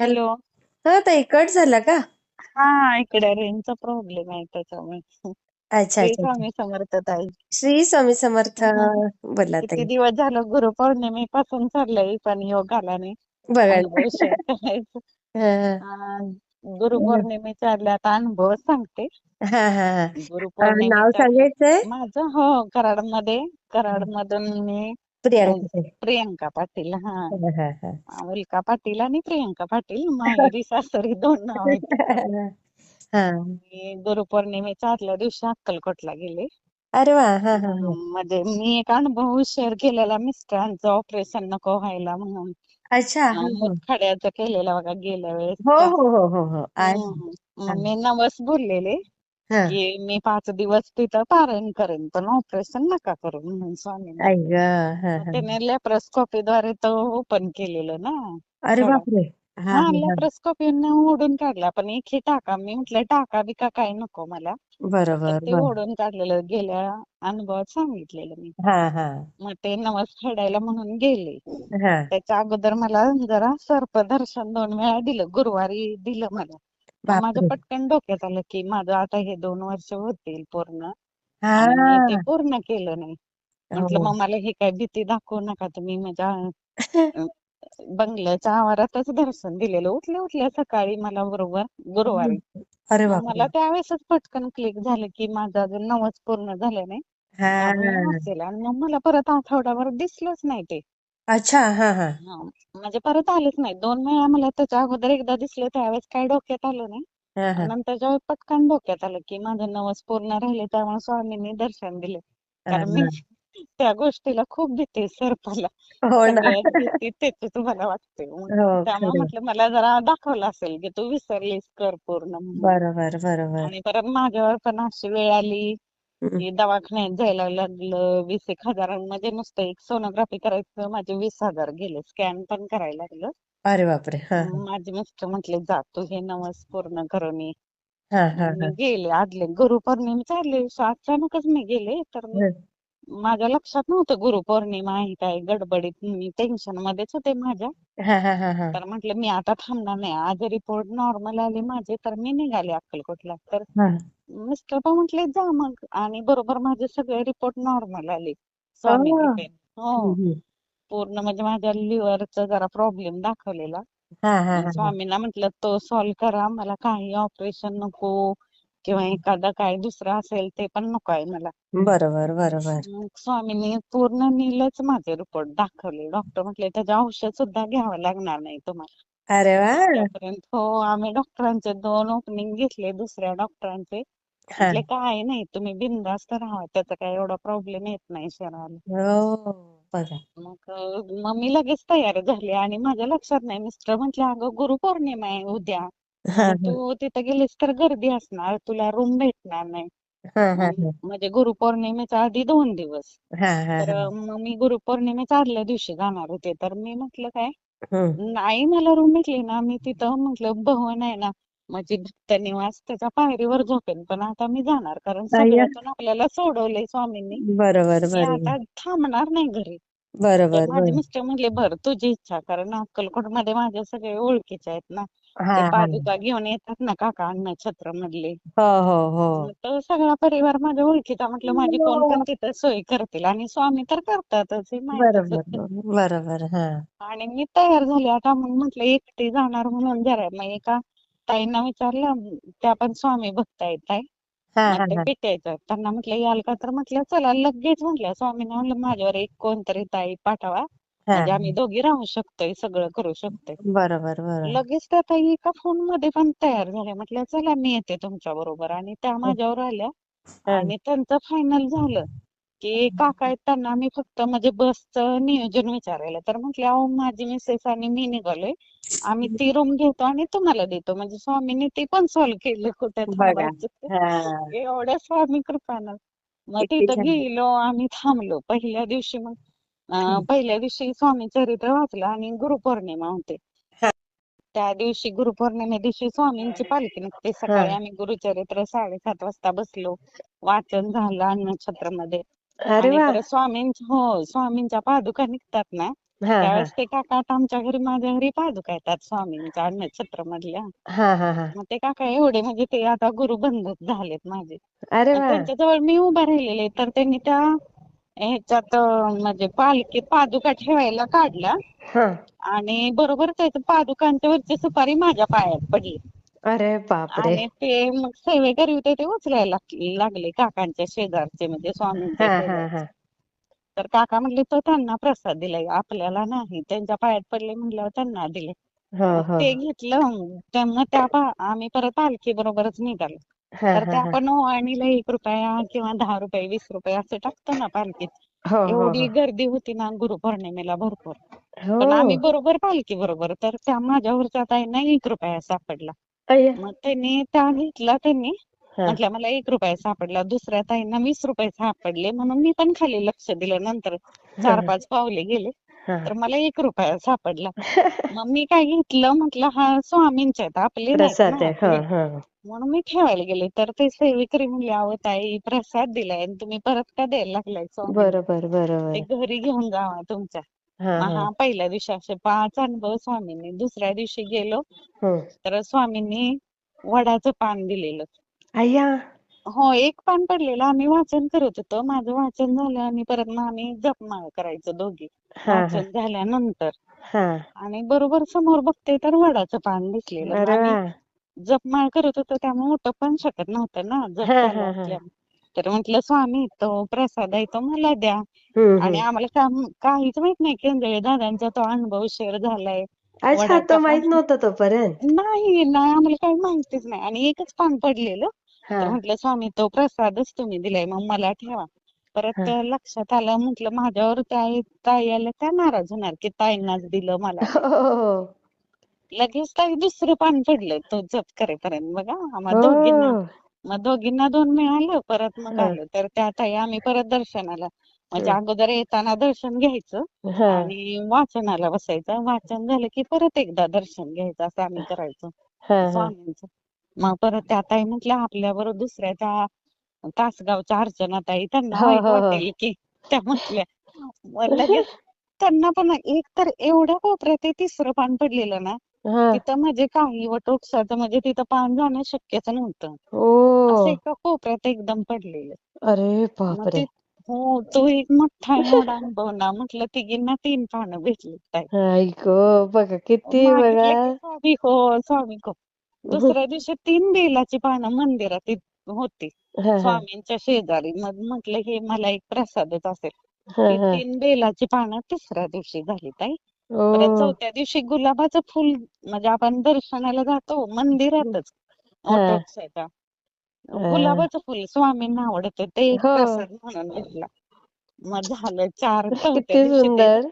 Hello. हा ताई cut झाला का? हा इकडे रेंजचा प्रॉब्लेम आहे त्याच्यामुळे. अच्छा श्री अच्छा स्वामी समर्थ ताई. श्री स्वामी समर्थ. बोला किती ताई. दिवस झालं? गुरुपौर्णिमेपासून चाललंय पण योग आला नाही. बघा. ना. अनुभव शेअर करायचं. हा. अं, गुरुपौर्णिमेच्या आदल्या आता अनुभव सांगते. हा हा हा. अ, नाव गुरुपौर्णिमेच्या आदल्या सांगायचंय? माझं हो कराडमध्ये. कराडमधून मी प्रियांका ताई प्रियंका पाटील हा. हा हा हा. उल्का पाटील आणि प्रियंका पाटील माहेरी सासरी दोन नाव आहेत. हा. गुरुपौर्णिमेच्या आदल्या दिवशी अक्कलकोटला गेले. अरे वा हा हा हा. म्हणजे मी एक अनुभव शेअर केलेला मिस्टरांचं ऑपरेशन नको व्हायला म्हणून. अच्छा हा हा. मुतखड्याचं केलेलं बघा गेल्या वेळेस. हो हो हो हो हो. हा मी नवस बोललेले. हा. की मी पाच दिवस तिथं पारायण करेन पण ऑपरेशन नका करू म्हणून स्वामींनी. आई ग हा मग हा. त्याने लेप्रोस्कोपीद्वारे तो ओपन केलेलं ना अरे थोडा. बापरे. हा हा हा हा. लेप्रोस्कोपी ओढून काढला पण एक हे टाका. मी म्हटलं टाका बिका काय नको मला. तर बरोबर ते बर ओढून काढलेलं गेल्या अनुभवात सांगितलेलं मी. हा हा. मग ते नवस फेडायला म्हणून गेले. हा. त्याच्या अगोदर मला जरा सर्पदर्शन दोन वेळा दिलं गुरुवारी दिलं मला. माझं पटकन डोक्यात आलं की माझं आता हे दोन वर्ष होतील पूर्ण आणि ते हा पूर्ण केलं नाही. म्हटलं हो. मग मला हे काय भीती दाखवू नका तुम्ही माझ्या अं, बंगल्याच्या आवारातच दर्शन दिलेलं. उठल्या उठल्या सकाळी मला बरोबर गुरुवारी. अरे मग बापरे! मला त्यावेळेसच पटकन क्लिक झालं की माझं अजून नवस पूर्ण झालं नाही. त्यामुळे हा आणि मग मला परत आठवड्याभर दिसलंच नाही ते. अच्छा हा हा. हा म्हणजे परत आलेच नाही. दोन वेळा मला त्याच्या अगोदर एकदा दिसले त्यावेळेस काही डोक्यात आलं नाही. हा आणि हा. नंतर पटकन डोक्यात आलं की माझं नवस पूर्ण राहिले त्यामुळे स्वामींनी दर्शन दिले. हा, कारण मी हा. त्या गोष्टीला खूप भीती आहे सर्पाला. हो ना. सगळ्यात भीती वाटते. मग हो त्यामुळे खरं म्हटलं मला जरा दाखवलं असेल की तू विसरलीस कर पूर्ण म्हणून. बरोबर बरोबर. आणि परत माझ्यावर पण अशी वेळ आली की दवाखान्यात जायला लागलं. वीस एक हजारांमध्ये नुसतं एक सोनोग्राफी करायचं. माझे वीस हजार गेले. स्कॅन पण करायला लागलं. अरे बापरे. हा. माझे मिस्टर म्हटले जा तू हे नवस पूर्ण करून ये. हा हा मी गेले. आदले गुरुपौर्णिमेच्या आदल्या दिवशी अचानकच मी गेले. तर हा. माझ्या लक्षात नव्हतं गुरुपौर्णिमा आहे काय गडबडीत मी टेन्शन मध्येच होते माझ्या. हा हा हा हा. तर म्हटलं मी आता थांबणार नाही. आज रिपोर्ट नॉर्मल आले माझे तर मी निघाले अक्कलकोटला. तर हा. मिस्टर पण म्हटले जा मग. आणि बरोबर माझे सगळे रिपोर्ट नॉर्मल आले. हो. स्वामी कृपेने हो. हम्म. पूर्ण म्हणजे माझ्या लिव्हरचा जरा प्रॉब्लेम दाखवलेला. हा हा हा हा. स्वामींना म्हटलं तो सॉल्व्ह करा. मला काही ऑपरेशन नको. किंवा एखादा काय दुसरं असेल ते पण नको आहे मला. बरोबर बरोबर. मग स्वामींनी पूर्ण नीलच माझे रिपोर्ट दाखवले. डॉक्टर म्हटले त्याचे औषध सुद्धा घ्यावं लागणार नाही तुम्हाला. अरे वा! आतापर्यंत हो आम्ही डॉक्टरांचे दोन ओपनिंग घेतले दुसऱ्या डॉक्टरांचे हा. म्हटले काय नाही तुम्ही बिनधास्त राहा त्याचा काय एवढा प्रॉब्लेम येत नाही शरीराला. हो बघा मग अं, मग मी लगेच तयार झाले आणि माझ्या लक्षात नाही. मिस्टर म्हटले अगं गुरुपौर्णिमा आहे उद्या. हा हा तू तिथे गेलीस तर गर्दी असणार तुला रूम भेटणार नाही. हा हा मग म्हणजे गुरुपौर्णिमेच्या आधी दोन दिवस. हा हा तर हा. मग मी गुरुपौर्णिमेच्या आदल्या दिवशी जाणार होते. तर मी म्हटलं काय. नाही मला रूम भेटली ना. मी तिथं म्हटलं भवन आहे ना. माझी भक्त निवास त्याच्या पायरीवर झोपेन पण आता मी जाणार. कारण सगळ्यातून आपल्याला सोडवलंय स्वामींनी. बरोबर मी बरोबर. आता थांबणार नाही घरी. तर बरोबर माझे मिस्टर म्हणले बर तुझी इच्छा कारण अक्कलकोटमध्ये माझे सगळे ओळखीचे आहेत ना हा ते हा. पादुका घेऊन येतात ना काका अन्न छत्र मधले. हो हो हो. मग तो सगळा परिवार माझ्या ओळखीचा. म्हटलं माझी कोण पण तिथं सोय करतील आणि स्वामी तर करतातच हे माहितच बरोबर होतं. बरोबर हा. आणि मी तयार झाले आता मग म्हटलं एकटी जाणार म्हणून जरा मग एका ताईंना विचारलं त्या पण स्वामी भक्त आहेत ताई. भेटायचं. त्यांना म्हटलं याल का? तर म्हटलं चला लगेच म्हटलं. स्वामींना म्हटलं माझ्यावर एक कोणतरी ताई पाठवा. म्हणजे आम्ही दोघी राहू शकतोय सगळं करू शकतोय. बरोबर लगेच त्या ताई एका फोनमध्ये पण तयार झाल्या. म्हटलं चला मी येते तुमच्या बरोबर. आणि त्या माझ्यावर आल्या. आणि त्यांचं फायनल झालं. की काका आहेत त्यांना मी फक्त म्हणजे बसचं नियोजन विचारायला. तर म्हटले अहो माझी मिसेस आणि मी निघालोय. आम्ही ती रूम घेतो आणि तुम्हाला देतो. म्हणजे स्वामींनी ते पण सॉल्व्ह केलं कुठे एवढ्या स्वामी कृपानं. मग तिथं गेलो आम्ही थांबलो. पहिल्या दिवशी मग. पहिल्या दिवशी स्वामी चरित्र वाचलं आणि गुरुपौर्णिमा होते. त्या दिवशी गुरुपौर्णिमे दिवशी स्वामींची पालखी निघते. सकाळी आम्ही गुरुचरित्र साडेसात वाजता बसलो. वाचन झालं अन्नछत्रमध्ये. अरे आणि वा. परत स्वामींच्या हो स्वामींच्या पादुका निघतात ना हा हा. त्यावेळेस ते काका आता आमच्या घरी माझ्या घरी पादुका येतात स्वामींच्या अन्नछत्र मधल्या हा हा हा. मग ते काका एवढे म्हणजे ते आता गुरुबंधूच झालेत माझे. अरे मग वा. त्यांच्याजवळ मी उभा राहिलेले तर त्यांनी त्या ह्याच्यात अं, म्हणजे पालखीत पादुका ठेवायला काढल्या. हा. आणि बरोबर त्याच्या पादुकांच्या वरची सुपारी माझ्या पायात पडली. अरे बापरे. आणि ते मग सेवेकरी होते ते उचलायला लाग- लागले काकांच्या शेजारचे म्हणजे स्वामींच्या हा हा शेजारचे. हा. तर काका म्हणले तो त्यांना प्रसाद दिलाय आपल्याला नाही. त्यांच्या पायात पडले म्हणल्यावर त्यांना दिले. हो मग हो ते घेतलं. तेव्हा त्या पा- आम्ही परत पालखी बरोबरच निघालो. हा तर हा ते हा. आपण ओवाळणीला एक रुपया किंवा दहा रुपये वीस रुपये असं टाकतो ना पालखीत. हो हो एवढी गर्दी होती ना गुरुपौर्णिमेला भरपूर. हो. पण आम्ही हो बरोबर पालखी बरोबर तर त्या माझ्यावरच्या ताईंना एक रुपया सापडला. अय्या मग त्यांनी त्या घेतला त्यांनी. हा. म्हटलं मला एक रुपया सापडला. दुसऱ्या ताईंना वीस रुपये सापडले. म्हणून मी पण खाली लक्ष दिलं. नंतर चार पाच पावले गेले. हा. तर मला एक रुपया सापडला. मग मी काय घेतलं? म्हटलं हा स्वामींचे आहेत. आपले नाहीत प्रसाद ना हो हो. म्हणून मी ठेवायला गेले. तर ते सेवेकरी म्हणले अहो ताई प्रसाद दिलाय आणि तुम्ही परत का द्यायला लागलाय स्वामींना? बरोबर ते बरोबर घरी घेऊन जावा तुमच्या. हा हा. हा पहिल्या दिवशी असे पाच अनुभव स्वामींनी दुसऱ्या दिवशी गेलो हम्म तर स्वामींनी वडाचं पान दिलेलं. अय्या हो एक पान पडलेलं. आम्ही वाचन करत होतो. माझं वाचन झालं आणि परत मग आम्ही जपमाळ करायचो दोघी. हा हा. वाचन झाल्यानंतर. हा. आणि बरोबर समोर बघते तर वडाचं पान दिसलेलं. मग अरे आम्ही वा. जपमाळ करत होतो त्यामुळे उठू पण शकत नव्हतं ना जप हा चालू हा हा. असल्यामुळे. तर म्हटलं स्वामी तो प्रसाद आहे तो मला द्या. आणि आम्हाला काम काहीच माहीत नाही केंद्रे दादांचा तो अनुभव शेअर झालाय. अच्छा तो माहीत पान नव्हता तोपर्यंत? नाही नाही आम्हाला काही माहितीच नाही. आणि एकच पान पडलेलं. हा. तर म्हटलं स्वामी तो प्रसादच तुम्ही दिलाय मग मला ठेवा. परत हा. लक्षात आलं म्हटलं माझ्यावर ताई ताई आल्या त्या नाराज होणार की ताईंनाच दिलं मला. हो हो. लगेच ताई दुसरं पान पडलं तो जप करेपर्यंत. बघा आम्हा हो. दोघींना. मग दोघींना दोन मिळालं परत मग आलो. तर त्या ताई आम्ही परत दर्शनाला. म्हणजे अगोदर येताना दर्शन घ्यायचं आणि वाचनाला बसायचं. वाचन झालं की परत एकदा दर्शन घ्यायचं असं आम्ही करायचो. स्वामींचं. मग परत त्या ताई म्हटल्या आपल्याबरोबर दुसऱ्या त्या तासगावच्या अर्चना ताई त्यांना वाईट वाटेल की. त्या म्हटल्या. मग लगेच त्यांना पण एक तर एवढ्या कोपऱ्यात ते तिसरं पान पडलेलं ना हा. तिथं म्हणजे काही वटवृक्षाचं म्हणजे तिथं पान जाणं शक्यच नव्हतं. असं ओ एका कोपऱ्यात एकदम पडलेलं. अरे बापरे. हो तो एक मोठा एवढा अनुभव ना म्हटलं तिघींना तीन पानं भेटली बघा किती स्वामी हो स्वामी हो दुसऱ्या दिवशी तीन बेलाची पानं मंदिरात होती. हा हा. स्वामींच्या शेजारी. मग म्हटलं हे मला एक प्रसादच असेल. हा ती हा. तीन बेलाची पानं तिसऱ्या दिवशी झाली ताई. ओ. परत चौथ्या दिवशी गुलाबाचं फुल म्हणजे आपण दर्शनाला जातो मंदिरातच हा. हा. गुलाबाचं फुल स्वामींना आवडतं ते एक हो. प्रसाद म्हणून घेतला. मग झालं चार चौथ्या किती दिवशी ते सुंदर.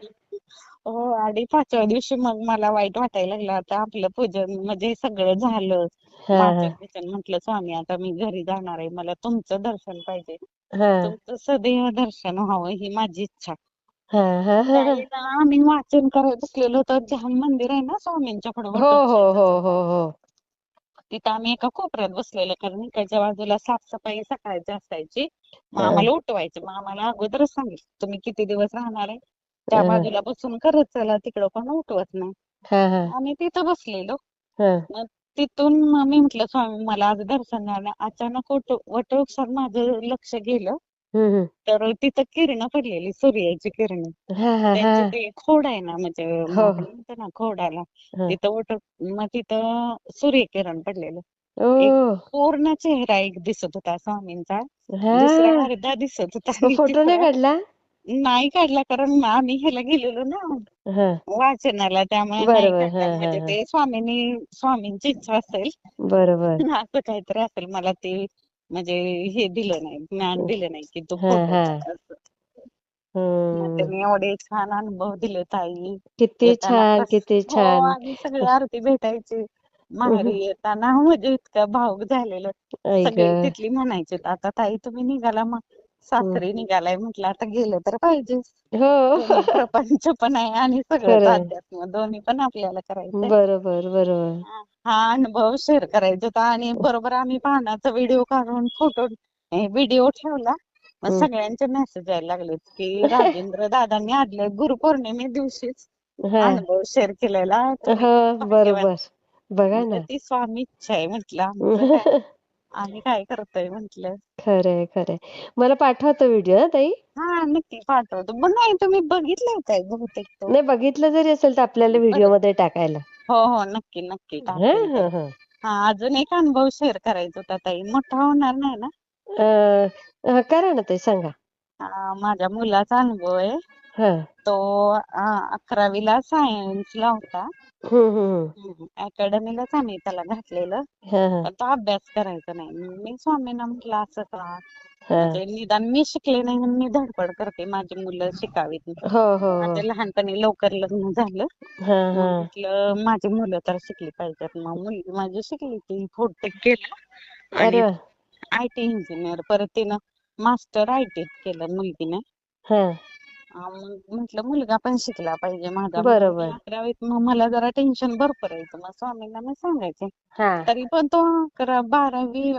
हो आणि पाचव्या दिवशी मग मला वाईट वाटायला लागलं आता आपलं पूजन म्हणजे सगळं झालं. हा हा. म्हटलं स्वामी आता मी घरी जाणार आहे मला तुमचं दर्शन पाहिजे. हा. तुमचं सदैव दर्शन व्हावं ही माझी इच्छा. हा हा हा हा. त्यावेळेला आम्ही वाचन करत बसलेलो तर ध्यान मंदिर आहे ना स्वामींच्या पुढे हो हो हो हो हो. तिथं आम्ही एका कोपऱ्यात बसलेलो. कारण इकडच्या बाजूला साफसफाई सकाळची असायची मग हा. आम्हाला उठवायचे. मग आम्हाला अगोदरच सांगितलं तुम्ही किती दिवस राहणार आहे? त्या हा. बाजूला बसून करत चला तिकडं कोण उठवत नाही. हा हा. आम्ही तिथं बसलेलो. हा. मग तिथून मग मी म्हटलं स्वामी मला आज दर्शन झालं अचानक वट वटवृक्षात माझं लक्ष गेलं. तर तिथं किरणं पडलेली सूर्याची किरणं. हा हा हा. त्यांचे ते खोड आहे ना म्हणजे हो आपण म्हणतो ना खोडाला. हा. तिथं वट मग तिथं सूर्यकिरण पडलेलं. पूर्ण चेहरा एक दिसत होता स्वामींचा. हा. दुसरा अर्धा दिसत होता. फोटो नाही काढला? नाही काढला कारण आम्ही ह्याला गेलेलो ना वाचनाला त्यामुळे नाही बरोबर काढला. हा म्हणजे हा. ते स्वामींनी स्वामींची इच्छा असेल. बरोबर. असं काहीतरी असेल मला ते म्हणजे हे दिलं नाही ज्ञान दिलं नाही की तू हा फोटो हा काढ असं. मग हम्म त्यांनी एवढे छान अनुभव दिले ताई. किती येताना छान प्रस किती हो छान. आणि सगळी आरती भेटायची. माहेरी येताना म्हणजे इतकं भावुक झालेलं. आई ग. सगळे तिथली म्हणायचे आता ताई तुम्ही निघाला मग. सासरी निघालाय म्हटलं आता गेलं तर पाहिजेच. हो. प्रपंच पण आहे आणि खरंय. अध्यात्म दोन्ही पण आपल्याला करायचंय. बरोबर बरोबर. हा अनुभव शेअर करायचा होता आणि बरोबर आम्ही पानाचा व्हिडिओ काढून फोटो व्हिडिओ ठेवला. मग हम्म. सगळ्यांचे मेसेज यायला लागलेत की राजेंद्र दादांनी आदल्या गुरुपौर्णिमे दिवशीच हा. अनुभव शेअर केलेला. हो. बरोबर. बघा ना. ती स्वामी इच्छा आहे म्हटलं आमचं काय? आम्ही काय करतोय म्हटलं. खरंय खरंय. मला पाठवतो व्हिडिओ ताई. हा नक्की पाठवतो. पण नाही तुम्ही बघितलंय काय बहुतेक तो? नाही बघितलं जरी असेल तर आपल्याला व्हिडिओमध्ये टाकायला. हो हो नक्की नक्की हा हा. हा. हा अजून एक अनुभव शेअर करायचा होता ताई. मोठा होणार नाही ना? अं, अं, करा ना ताई सांगा. हा, माझ्या मुलाचा अनुभव आहे. हा तो अकरावीला सायन्सला होता. अकॅडमीलाच आम्ही त्याला घातलेलं. पण तो अभ्यास करायचा नाही. मी स्वामींना म्हटलं असं का? म्हणजे निदान मी शिकले नाही म्हणून मी धडपड करते. माझी मुलं शिकावीत हो हो हो. माझं लहानपणी लवकर लग्न झालं. म्हटलं माझी मुलं तर शिकली पाहिजेत मग मुलगी माझी शिकली ती फोडटेक केलं. अरे आणि वा. I T engineer. परत तिनं मास्टर आय टी केलं मुलगीने. मग म्हटलं मुलगा पण शिकला पाहिजे माझा बरोबर. अकरावीत मग मला जरा टेन्शन भरपूर यायचं मग स्वामींना मी सांगायचे. हा. तरी पण तो अकरा बारावी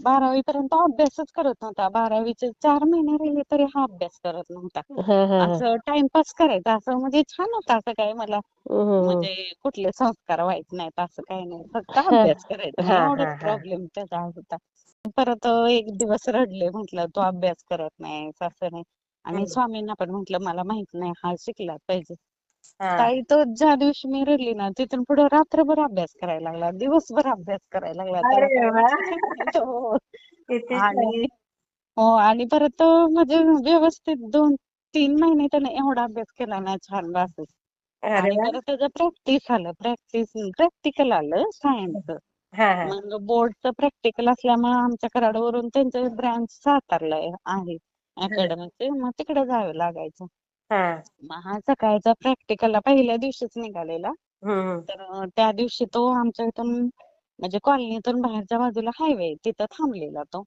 बारावी पर्यंत अभ्यासच करत नव्हता. बारावीचे चार महिने राहिले तरी हा अभ्यास करत नव्हता. हा हा हा. असं टाइमपास करायचा. असं म्हणजे छान होतं असं काय मला हम्म, म्हणजे कुठले संस्कार व्हायचे नाहीत असं काही नाही. फक्त हा. अभ्यास करायचा. हा, हा, एवढाच हा. प्रॉब्लेम त्याचा होता. परत एक दिवस रडले म्हटलं तू अभ्यास करत नाहीस असं नाही आणि. स्वामींना पण म्हटलं मला माहीत नाही हा शिकला पाहिजे. ताई तो ज्या दिवशी मी रडली ना तिथून पुढे रात्रभर अभ्यास करायला लागला दिवसभर अभ्यास करायला लागला. हो. आणि हो आणि परत तो म्हणजे व्यवस्थित दोन तीन महिने त्याने एवढा अभ्यास केला ना छान बास अरे आणि. परत त्याचं प्रॅक्टिस आलं. प्रॅक्टिस प्रॅक्टिकल आलं सायन्सचं हा हा. मग बोर्डचं प्रॅक्टिकल असल्यामुळे आमच्या कराडवरून त्यांचे ब्रँच सातारला आहे. अकॅडमीचे मग तिकडे जावं लागायचं. मग हा सकाळचा प्रॅक्टिकलला पहिल्या दिवशीच निघालेला. तर त्या दिवशी तो आमच्या इथून म्हणजे कॉलनीतून बाहेरच्या बाजूला हायवे तिथं थांबलेला तो.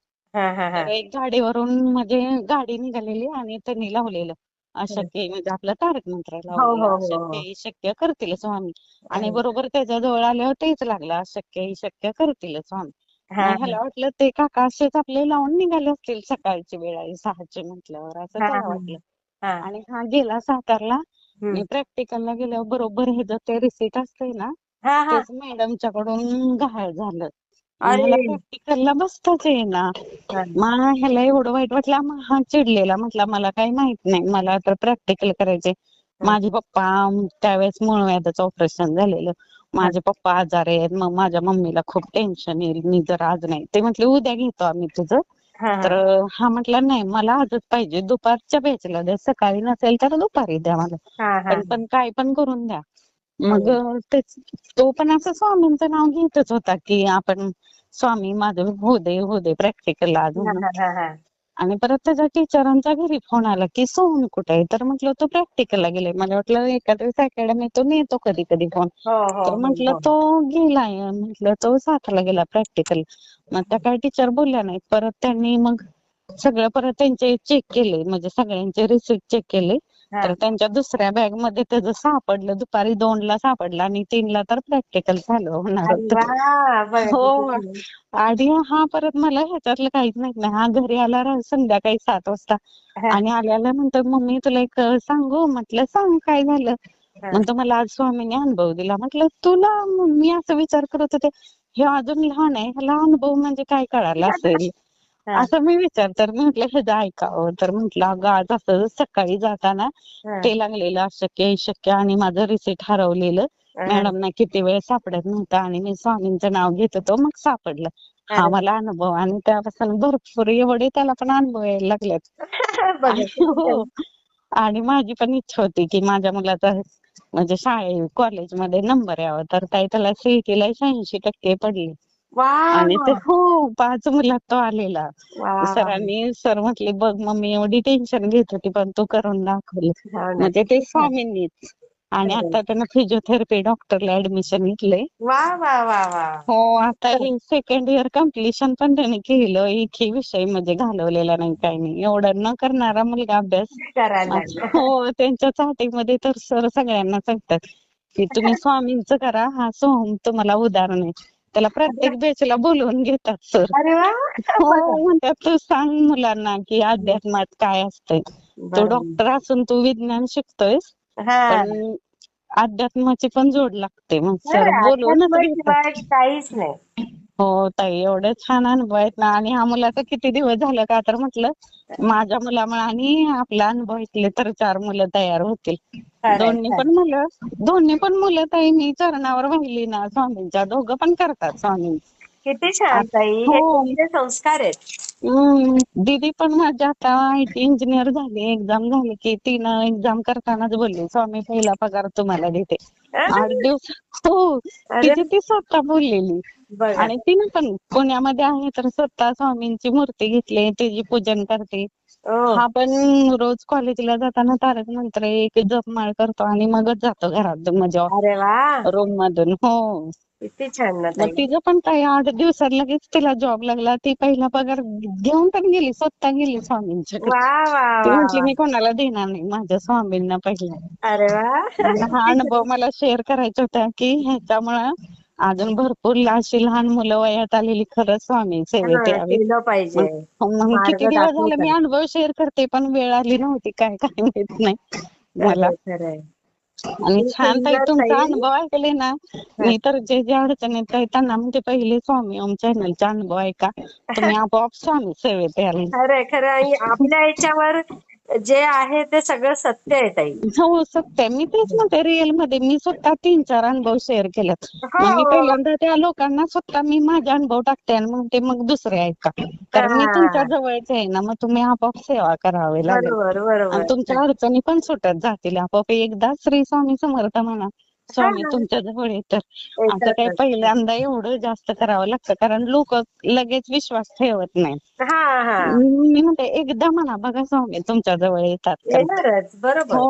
तर एक गाडीवरून म्हणजे गाडी निघालेली आणि त्यांनी लावलेलं. अशक्य म्हणजे आपलं तारक मंत्र हो, हो, लावलेलं हो, अशक्य हो. शक्य करतील स्वामी. आणि. बरोबर त्याच्याजवळ आल्यावर तेच लागलं अशक्य शक्य करतील स्वामी. हा ह्याला वाटलं ते काका असेच आपले लावून निघाले असतील सकाळची वेळ आहे सहाची म्हटल्यावर असं हा, हा. वाटलं हा. आणि हा गेला सातारला. मी प्रॅक्टिकलला गेल्यावर बरोबर ह्याचं ते रिसिट असतंय ना हा हा तेच मॅडमच्या कडून गहाळ झालं. ह्याला प्रॅक्टिकलला बसताच येईना हा. मग ह्याला एवढं वाईट वाटलं मग हा चिडलेला म्हटला मला काही माहीत नाही मला तर प्रॅक्टिकल करायचे माझे पप्पा त्यावेळेस मूळव्याधाचं ऑपरेशन झालेलं माझे पप्पा आजारी आहेत मग माझ्या मम्मीला खूप टेन्शन येईल मी जर आज नाही ते म्हटले उद्या घेतो आम्ही तुझं हा, हा. तर हा म्हटला नाही मला आजच पाहिजे दुपारच्या बॅचला द्या सकाळी नसेल तर दुपारी द्या मला हा, हा. पण पण काय पण करून द्या मग तेच तो पण असं स्वामींचं नाव घेतच होता की आपण स्वामी माझं होऊ दे होऊ दे प्रॅक्टिकल आज हा, हा, हा. आणि परत त्याच्या टीचरांचा घरी फोन आला की सोहम कुठे आहे? तर म्हटलं तो प्रॅक्टिकलला गेलाय. मला वाटलं एखाद्या वेळेस अकॅडमीतून येतो कधी कधी फोन तर म्हटलं हो. तो गेलाय. म्हटलं तो सातारला गेला प्रॅक्टिकल मग त्या काय टीचर बोलल्या नाहीत. परत त्यांनी मग सगळं परत त्यांचे चेक केले. म्हणजे सगळ्यांचे रिसिप्ट चेक केले. तर त्यांच्या दुसऱ्या बॅगमध्ये त्याचं सापडलं दुपारी दोन ला सापडलं आणि तीन ला तर प्रॅक्टिकल चालू होणार हो. आणि हा परत मला ह्याच्यातलं काहीच माहीत नाही. हा घरी आला संध्याकाळी सात वाजता. आणि आल्याला म्हणतो मम्मी तुला एक सांगू? म्हटलं सांग काय झालं. म्हणतो मला आज स्वामीने अनुभव दिला. म्हटलं तुला मी असं विचार करत होते? हे अजून लहान आहे. ह्याला अनुभव म्हणजे काय कळालं असेल. असं मी विचार तर मी म्हटलं ह्याचं ऐकावं तर म्हटलं अगं आज असं सकाळी जाताना. ते लागलेलं अशक्य शक्य आणि माझं रिसिट हरवलेलं. मॅडमना किती वेळ सापडत नव्हता आणि मी स्वामींचं नाव घेत होतो मग सापडलं हा. मला अनुभव आणि त्यापासून भरपूर एवढे त्याला पण अनुभव यायला लागलेत आणि हो. आणि माझी पण इच्छा होती की माझ्या मुलाचा म्हणजे शाळे कॉलेजमध्ये नंबर यावा तर ताई त्याला सीईटीला शहाऐंशी टक्के पडले आणि ते हो पाच मुलात तो आलेला. सरांनी सर म्हटले बघ मम्मी एवढी टेन्शन घेत होती पण तू करून दाखवलं. हो. म्हणजे ते स्वामींनीच. आणि. आता त्यानं फिजिओथेरपी डॉक्टरला ऍडमिशन घेतलंय. वा वा वा वा हो आता सेकंड इयर कम्प्लिशन पण त्याने केलं. एकही विषय म्हणजे घालवलेला नाही काही नाही. एवढं न करणारा मुलगा अभ्यास. हो त्यांच्या चाहतीमध्ये तर सर सगळ्यांना सांगतात की तुम्ही स्वामींचं करा हा सोहम तुम्हाला उदाहरण आहे. त्याला प्रत्येक बॅचला बोलवून घेतात सर हो म्हणतात तू सांग मुलांना की अध्यात्मात काय असतंय. तू. डॉक्टर असून तू विज्ञान शिकतोयस हा. पण अध्यात्माची पण जोड लागते मग सर अध्यात्माशिवाय काहीच नाही. हो ताई एवढे छान अनुभव आहेत ना. आणि हा मुलाचा किती दिवस झालं का? तर म्हटलं माझ्या मुलामुळे आणि आपला अनुभव ऐकले तर चार मुलं तयार होतील. दोन्ही. पण मुलं दोन्ही पण मुलं ताई मी चरणावर वाहिली ना स्वामींच्या दोघं पण करतात स्वामी. किती छान ताई. हे हो. तुमचे संस्कार आहेत. दीदी पण माझी आता आय टी इंजिनियर झाली. एक्झाम झाली की तिनं एक्झाम करतानाच बोलली स्वामी पहिला पगार तुम्हाला देते. आठ दिवस. हो. तिची ती स्वतः बोललेली. आणि तिने पण पुण्यामध्ये आहे तर स्वतः स्वामींची मूर्ती घेतली त्याची पूजन करते. ओ, हा पण रोज कॉलेजला जाताना तारक मंत्र एक जपमाळ करतो आणि मगच जातो घरात म्हणजे अरे वा. रूम मधून. हो. किती छान ना मग ताई. तिचं पण काही आठ दिवसात लगेच तिला जॉब लागला ती पहिला पगार घेऊन पण गेली स्वतः गेली स्वामींच्याकडे. वा वा ती वा. म्हटली वा. मी कोणाला देणार नाही माझ्या स्वामींना पहिला. अरे वा. आणि हा अनुभव मला शेअर करायचा होता की ह्याच्यामुळं अजून भरपूर अशी लहान मुलं वयात आलेली खरंच स्वामी सेवेत हा, यावी केलं पाहिजे. मग मार्ग किती दिवस झाले दाखवतात. मी अनुभव शेअर करते पण वेळ आली नव्हती काय काय माहीत नाही. मला. खरंय, खरंय. आणि छान ताई तुमचा. अनुभव ऐकले ना. मी तर जे जे अडचणीत आहे त्यांना म्हणते पहिले स्वामी ओम चॅनलचा अनुभव ऐका. तुम्ही आपोआप स्वामी सेवेत याल. खरं आणि आपल्या याच्यावर जे आहे ते सगळं सत्य आहे ताई. हो सत्य. मी तेच म्हणते रिअलमध्ये मी स्वतः तीन चार अनुभव शेअर केलेत. हो. मग मी पहिल्यांदा त्या लोकांना स्वतः मी माझे अनुभव टाकते आणि मग ते मग दुसरे ऐका कारण मी हा. तुमच्या जवळचे आहे ना मग तुम्ही आपोआप सेवा करावी लागेल. बरोबर. आणि तुमच्या अडचणी पण सुटत जातील. आपोआप एकदा श्री स्वामी समर्थ म्हणा स्वामी. तुमच्या जवळ येतात. आता. काही पहिल्यांदा एवढं जास्त करावं लागतं कारण लोक लगेच विश्वास ठेवत नाही हा हा. मी म्हणते एकदा म्हणा बघा स्वामी तुमच्या जवळ येतात हो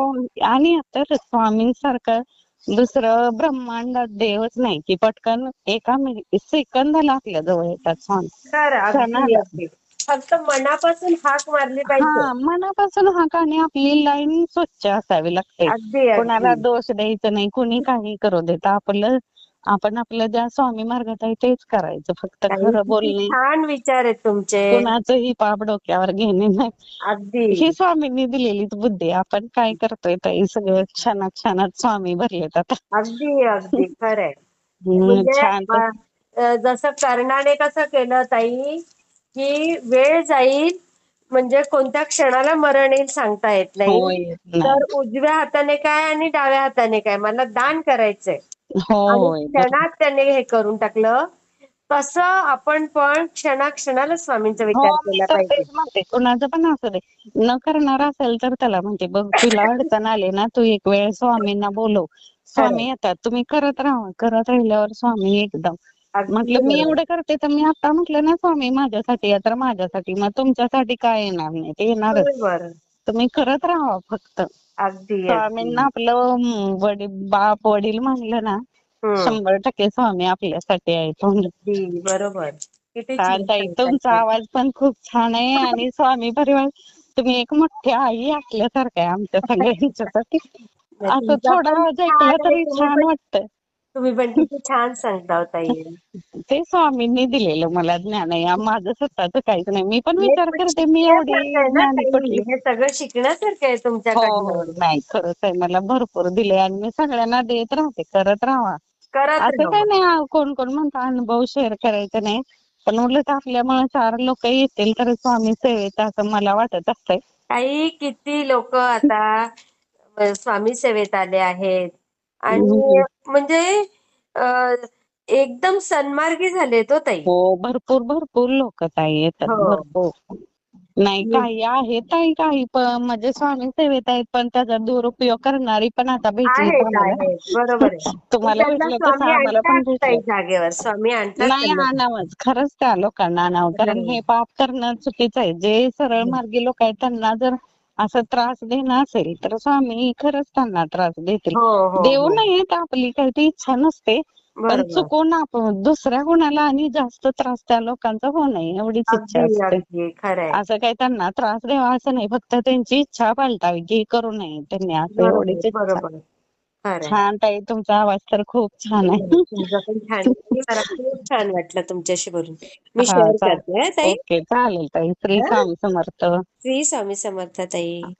आणि आता स्वामींसारखं दुसरं ब्रह्मांडात देवच नाही की पटकन एका सेकंदाला आपल्या जवळ येतात स्वामी. फक्त मनापासून हाक मारली पाहिजे. हा मनापासून हा आणि आपली लाईन स्वच्छ असावी लागते. अगदी कोणाला दोष द्यायचं नाही कोणी काही करू देत आपलं आपण आपलं ज्या स्वामी मार्गात आहे तेच करायचं. फक्त खरं बोलणे. छान विचार आहेत तुमचे. कोणाचंही पाप डोक्यावर घेणे नाही. अगदी. ही स्वामींनी दिलेलीच बुद्धी. आपण काय करतोय ताई? सगळं क्षणात क्षणात स्वामी भरलेत आता. अगदी अगदी. खरंय. म्हणजे छान. जसं कर्णाने कसं केलं ताई? की वेळ जाईल म्हणजे कोणत्या क्षणाला मरण येईल सांगता येत नाही. तर उजव्या हाताने काय आणि डाव्या हाताने काय? मला दान करायचंय. आणि क्षणात त्याने हे करून टाकलं. तसं आपण पण क्षणाक्षणाला स्वामींचा हो विचार केला पाहिजे. कुणाचं पण असू दे. न करणार असेल तर त्याला म्हणते बघ तुला अडचण आली ना तू एक वेळ स्वामींना बोलव. स्वामी येतात. तुम्ही करत राहा. करत राहिल्यावर स्वामी एकदम म्हटलं मी. एवढं करते तर मी आता म्हटलं ना स्वामी माझ्यासाठी या तर माझ्यासाठी मग तुमच्यासाठी काय येणार नाही ते येणारच तुम्ही करत राहा फक्त. स्वामींना आपलं वडील बाप वडील म्हणलं ना. शंभर टक्के स्वामी आपल्यासाठी आहेत बरोबर तुमचा. आवाज पण खूप छान आहे आणि स्वामी परिवार तुम्ही एक मोठी आई असल्यासारखं आहे आमच्या सगळ्यांच्यासाठी असं थोडा आवाज ऐकला आहे, तरी छान वाटतं तुम्ही पण किती छान सांगता हो ताई. ते स्वामींनी दिलेलं मला ज्ञान आहे. आ- माझं स्वतःच काहीच नाही. मी पण विचार करते. मी एवढी शिकण्यासारखं आहे ना ज्ञानी ताई. कुठली हे सगळं शिकण्यासारखं आहे हो हो. तुमच्याकडनं नाही खरंच आहे. मला भरपूर दिले आणि मी सगळ्यांना देत राहते. करत राहा करत असं राहा. काय नाही. आ, कोण कोण म्हणतं अनुभव शेअर करायचा नाही. पण उलट आपल्यामुळे चार लोक येतील तर स्वामी सेवेत असं मला वाटत असतंय. काही किती लोक आता अ, स्वामी सेवेत आले आहेत? आणि हम्म. म्हणजे अ, एकदम सन्मार्गी झालेत हो ताई. हो भरपूर भरपूर लोक ताई येतात हो. भरपूर. नाही हम्म. काही आहेत ताई काही पण म्हणजे स्वामी सेवेत आहेत पण त्याचा दुरुपयोग करणारी पण आता भेटली आहेत आम्हाला आहेत. बरोबर आहे. तुम्हाला त्यांना भेटलं तसं स्वामी आम्हाला पण आणतात ताई जागेवर. स्वामी आणतात नाही त्यांना. आणावंच. खरंच त्या लोकांना आणावं. कारण. हे पाप करणं चुकीचं आहे. जे सरळ मार्गी लोक आहेत त्यांना जर असं त्रास देणं असेल तर स्वामी खरंच त्यांना त्रास देतील. हो हो देऊ हो. नये तर आपली काही ती इच्छा नसते पण बरोबर. चुकून आपण दुसऱ्या कोणाला आणि जास्त त्रास त्या लोकांचा होऊ नये एवढीच इच्छा अगदी असते. अगदी. खरंय. असं काही त्यांना त्रास द्यावा असं नाही फक्त त्यांची इच्छा पालटावी की करू नये त्यांनी असं एवढीच इच्छा. बरोबर. छान ताई तुमचा आवाज तर खूप छान आहे. तुमचं पण छान मला खूप छान वाटलं तुमच्याशी बोलून. मी हा शेअर चालेल करते हं, ताई. ओके चालेल ताई. श्री हा? स्वामी समर्थ. श्री स्वामी समर्थ ताई.